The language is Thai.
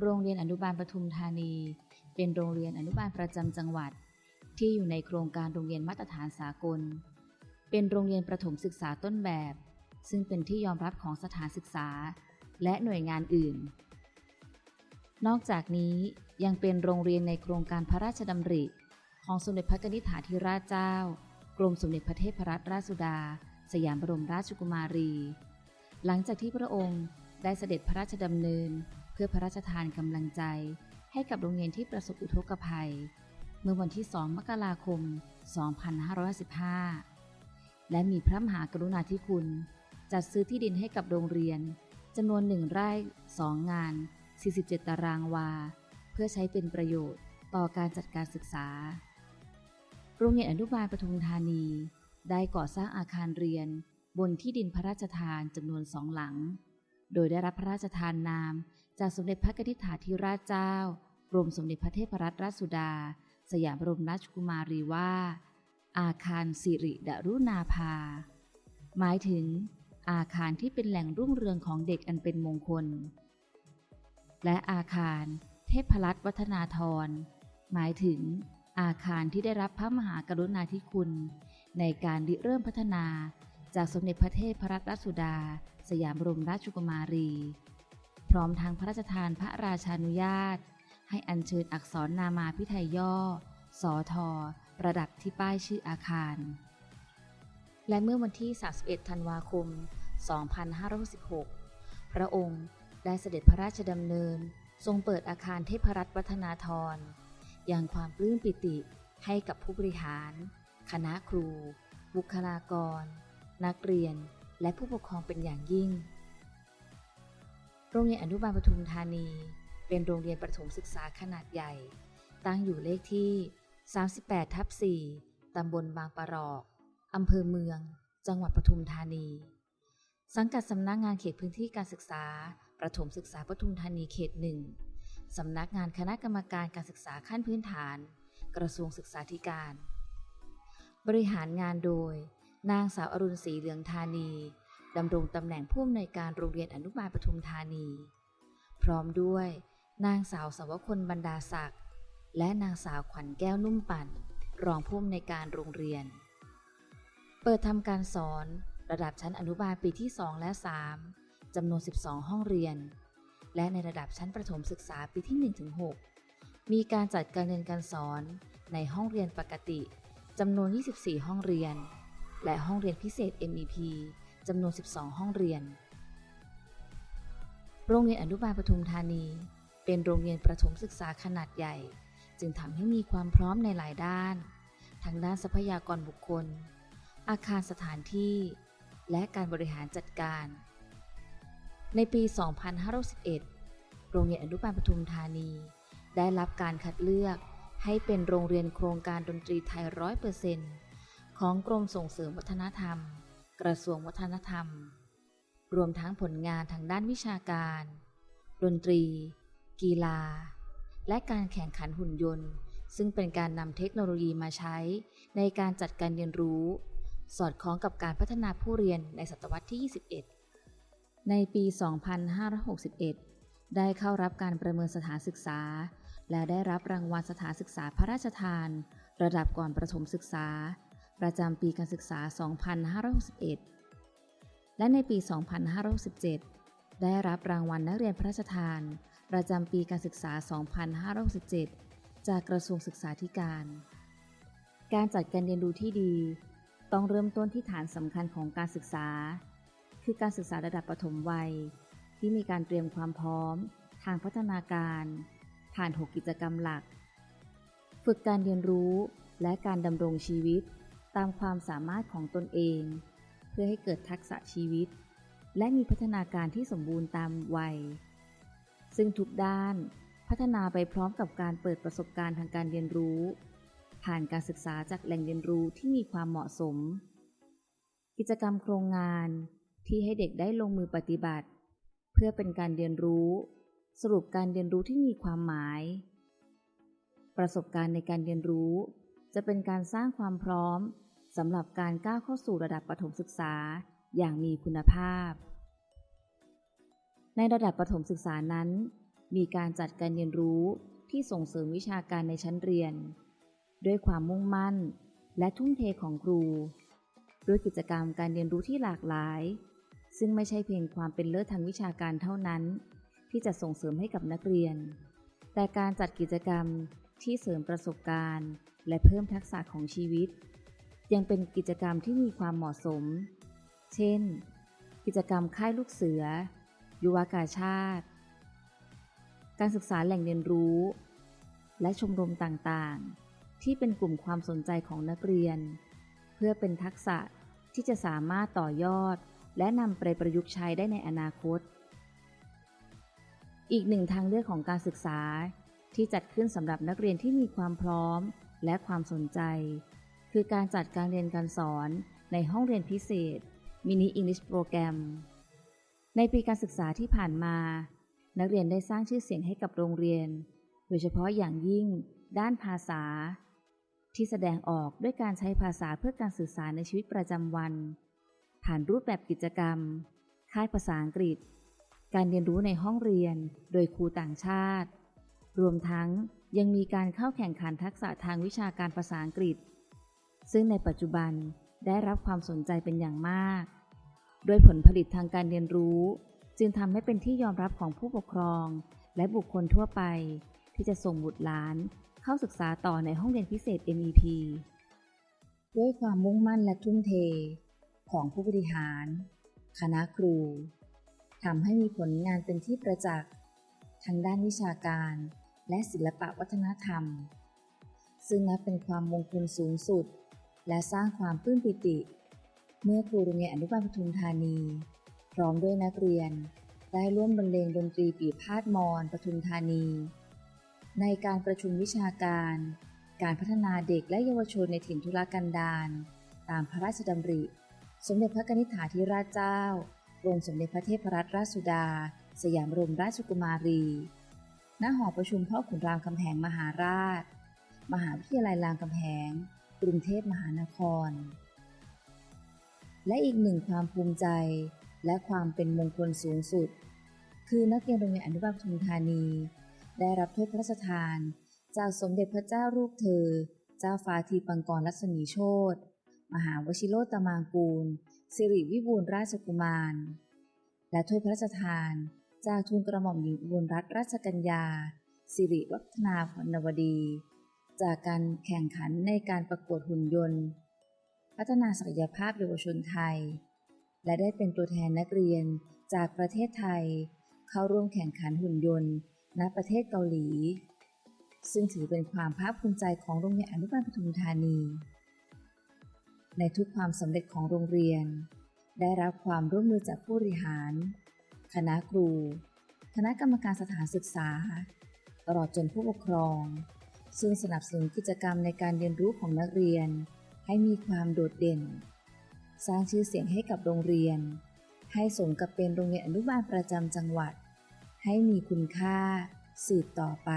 โรงเรียนอนุบาลปทุมธานี เป็นโรงเรียนอนุบาลประจำจังหวัด ที่อยู่ในโครงการโรงเรียนมาตรฐานสากล เป็นโรงเรียนประถมศึกษาต้นแบบ ซึ่งเป็นที่ยอมรับของสถานศึกษา และหน่วยงานอื่น นอกจากนี้ยังเป็นโรงเรียนในโครงการพระราชดำริ ของสมเด็จพระนิธิถาธิราชเจ้า กรมสมเด็จพระเทพรัตนราชสุดา สยามบรมราชกุมารี หลังจากที่พระองค์ได้เสด็จพระราชดำเนิน พื่อพระราชทานกำลังใจให้กับโรงเรียนที่ประสบอุทกภัย เมื่อวันที่ 2 มกราคม 2515และมีพระมหากรุณาธิคุณ จัดซื้อที่ดินให้กับโรงเรียนจำนวนหนึ่งไร่ 2 งาน 47 ตารางวา เพื่อใช้เป็นประโยชน์ต่อการจัดการศึกษา โรงเรียนอนุบาลปทุมธานี ได้ก่อสร้างอาคารเรียน บนที่ดินพระราชทานจำนวนสองหลัง โดยได้รับพระราชทานนาม จากสมเด็จพระกนิษฐาธิราชเจ้ากรมสมเด็จพระเทพรัตนราชสุดา สยามบรมราชกุมารีว่า อาคารสิริดรุณาภา หมายถึง อาคารที่เป็นแหล่งรุ่งเรืองของเด็กอันเป็นมงคล และอาคารเทพรัตน์วัฒนาธร หมายถึง อาคารที่ได้รับพระมหากรุณาธิคุณ ในการริเริ่มพัฒนา จากสมเด็จพระเทพรัตนราชสุดา สยามบรมราชกุมารี พร้อมทางพระราชทานพระราชานุญาต ให้อัญเชิญอักษรนามาพิไทยย่อ สอทอประดับที่ป้ายชื่ออาคาร และเมื่อวันที่ 31 ธันวาคม 2516พระองค์ได้เสด็จพระราชดำเนิน ทรงเปิดอาคารเทพรัตน์วัฒนาธรอย่างความปลื้มปิติให้กับผู้บริหาร คณะครู บุคลากร นักเรียน และผู้ปกครองเป็นอย่างยิ่ง โรงเรียนอนุบาลปทุมธานี เป็นโรงเรียนประถมศึกษาขนาดใหญ่ ตั้งอยู่เลขที่ 38 ทับ 4 ตำบลบางปะรอก อำเภอเมือง จังหวัดปทุมธานี สังกัดสำนักงานเขตพื้นที่การศึกษา ประถมศึกษาปทุมธานีเขตหนึ่งสำนักงานคณะกรรมการการศึกษาขั้นพื้นฐาน กระทรวงศึกษาธิการ บริหารงานโดย นางสาวอรุณศรีเหลืองธานี ดำรงตำแหน่งผู้อำนวยการโรงเรียนอนุบาลปทุมธานี พร้อมด้วยนางสาวสวคนบรรดาศักดิ์และนางสาวขวัญแก้วนุ่มปั่น รองผู้อำนวยการโรงเรียน เปิดทำการสอนระดับชั้นอนุบาลปีที่ 2 และ 3จำนวน 12 ห้องเรียน และในระดับชั้นประถมศึกษาปีที่ 1-6 มีการจัดการเรียนการสอนในห้องเรียนปกติจำนวน 24 ห้องเรียน และห้องเรียนพิเศษ MEP จำนวน 12 ห้องเรียน โรงเรียนอนุบาลปทุมธานี เป็นโรงเรียนประถมศึกษาขนาดใหญ่ จึงทำให้มีความพร้อมในหลายด้าน ทั้งด้านทรัพยากรบุคคล อาคารสถานที่ และการบริหารจัดการ ในปี 2511 โรงเรียนอนุบาลปทุมธานี ได้รับการคัดเลือกให้เป็นโรงเรียนโครงการดนตรีไทยร้อยเปอร์เซ็นต์ของกรมส่งเสริมวัฒนธรรม กระทรวงวัฒนธรรม รวมทั้งผลงานทางด้านวิชาการ ดนตรี กีฬา และการแข่งขันหุ่นยนต์ ซึ่งเป็นการนำเทคโนโลยีมาใช้ในการจัดการเรียนรู้ สอดคล้องกับการพัฒนาผู้เรียนในศตวรรษที่ 21 ในปี 2561 ได้เข้ารับการประเมินสถานศึกษา และได้รับรางวัลสถานศึกษาพระราชทาน ระดับก่อนประถมศึกษา ประจำปีการศึกษา 2561 และในปี 2567 ได้รับรางวัลนักเรียนพระราชทาน ประจำปีการศึกษา 2567 จากกระทรวงศึกษาธิการ การจัดการเรียนรู้ที่ดี ต้องเริ่มต้นที่ฐานสำคัญของการศึกษา คือการศึกษาระดับปฐมวัย ที่มีการเตรียมความพร้อม ทางพัฒนาการ ผ่าน 6 กิจกรรมหลัก ฝึกการเรียนรู้และการดำรงชีวิต ตามความสามารถของตนเอง เพื่อให้เกิดทักษะชีวิต และมีพัฒนาการที่สมบูรณ์ตามวัย ซึ่งทุกด้านพัฒนาไปพร้อมกับการเปิดประสบการณ์ทางการเรียนรู้ ผ่านการศึกษาจากแหล่งเรียนรู้ที่มีความเหมาะสม กิจกรรมโครงงานที่ให้เด็กได้ลงมือปฏิบัติ เพื่อเป็นการเรียนรู้ สรุปการเรียนรู้ที่มีความหมาย ประสบการณ์ในการเรียนรู้ จะเป็นการสร้างความพร้อมสำหรับการก้าวเข้าสู่ระดับประถมศึกษาอย่างมีคุณภาพ ในระดับประถมศึกษานั้น มีการจัดการเรียนรู้ที่ส่งเสริมวิชาการในชั้นเรียน ด้วยความมุ่งมั่นและทุ่มเทของครู ด้วยกิจกรรมการเรียนรู้ที่หลากหลาย ซึ่งไม่ใช่เพียงความเป็นเลิศทางวิชาการเท่านั้น ที่จะส่งเสริมให้กับนักเรียน แต่การจัดกิจกรรมที่เสริมประสบการณ์ และเพิ่มทักษะของชีวิต ยังเป็นกิจกรรมที่มีความเหมาะสม เช่น กิจกรรมค่ายลูกเสือ ยุวากาชาติ การศึกษาแหล่งเรียนรู้ และชมรมต่างๆ ที่เป็นกลุ่มความสนใจของนักเรียน เพื่อเป็นทักษะที่จะสามารถต่อยอด และนำไปประยุกต์ใช้ได้ในอนาคต อีกหนึ่งทางเลือกของการศึกษาที่จัดขึ้นสำหรับนักเรียนที่มีความพร้อม และความสนใจ คือการจัดการเรียนการสอนในห้องเรียนพิเศษ Mini English Program ในปีการศึกษาที่ผ่านมา นักเรียนได้สร้างชื่อเสียงให้กับโรงเรียน โดยเฉพาะอย่างยิ่งด้านภาษา ที่แสดงออกด้วยการใช้ภาษาเพื่อการสื่อสารในชีวิตประจำวัน ผ่านรูปแบบกิจกรรม ค่ายภาษาอังกฤษ การเรียนรู้ในห้องเรียนโดยครูต่างชาติ รวมทั้ง ยังมีการเข้าแข่งขันทักษะทางวิชาการภาษาอังกฤษ ซึ่งในปัจจุบันได้รับความสนใจเป็นอย่างมาก โดยผลผลิตทางการเรียนรู้ จึงทำให้เป็นที่ยอมรับของผู้ปกครอง และบุคคลทั่วไป ที่จะส่งบุตรหลาน เข้าศึกษาต่อในห้องเรียนพิเศษ MEP ด้วยความมุ่งมั่นและทุ่มเท ของผู้บริหาร คณะครูทำให้มีผลงานเป็นที่ประจักษ์ทางด้านวิชาการ และศิลปะวัฒนธรรม ซึ่งนับเป็นความมงคลสูงสุด และสร้างความปลื้มปิติ เมื่อครูโรงเรียนอนุบาลปทุมธานี พร้อมด้วยนักเรียน ได้ร่วมบรรเลงดนตรีปีพาดมอนปทุมธานี ในการประชุมวิชาการ การพัฒนาเด็กและเยาวชนในถิ่นทุรกันดารตามพระราชดำริ สมเด็จพระกนิษฐาธิราชเจ้ากรมสมเด็จพระเทพรัตนราชสุดา สยามรมราชกุมารี ณหอประชุมพ่อขุนรามคำแหงมหาราช มหาวิทยาลัยรามคำแหง กรุงเทพมหานคร และอีกหนึ่งความภูมิใจและความเป็นมงคลสูงสุด คือนักเรียนโรงเรียนอนุบาลปทุมธานี ได้รับถ้วยพระราชทาน จากสมเด็จพระเจ้าลูกเธอ เจ้าฟ้าทีปังกรรัศมีโชตมหาวชิโรตมางกูล สิริวิบูลราชกุมาร และถ้วยพระราชทาน จากทูลกระหม่อมหญิงอุบลรัตนราชกัญญา สิริวัฒนาพรณวดี จากการแข่งขันในการประกวดหุ่นยนต์ พัฒนาศักยภาพเยาวชนไทย และได้เป็นตัวแทนนักเรียนจากประเทศไทย เข้าร่วมแข่งขันหุ่นยนต์ ณประเทศเกาหลี ซึ่งถือเป็นความภาคภูมิใจของโรงเรียนอนุบาลปทุมธานี ในทุกความสำเร็จของโรงเรียน ได้รับความร่วมมือจากผู้บริหาร คณะครู คณะกรรมการสถานศึกษา ตลอดจนผู้ปกครอง ซึ่งสนับสนุนกิจกรรมในการเรียนรู้ของนักเรียน ให้มีความโดดเด่น สร้างชื่อเสียงให้กับโรงเรียน ให้สมกับเป็นโรงเรียนอนุบาลประจำจังหวัด ให้มีคุณค่าสืบต่อไป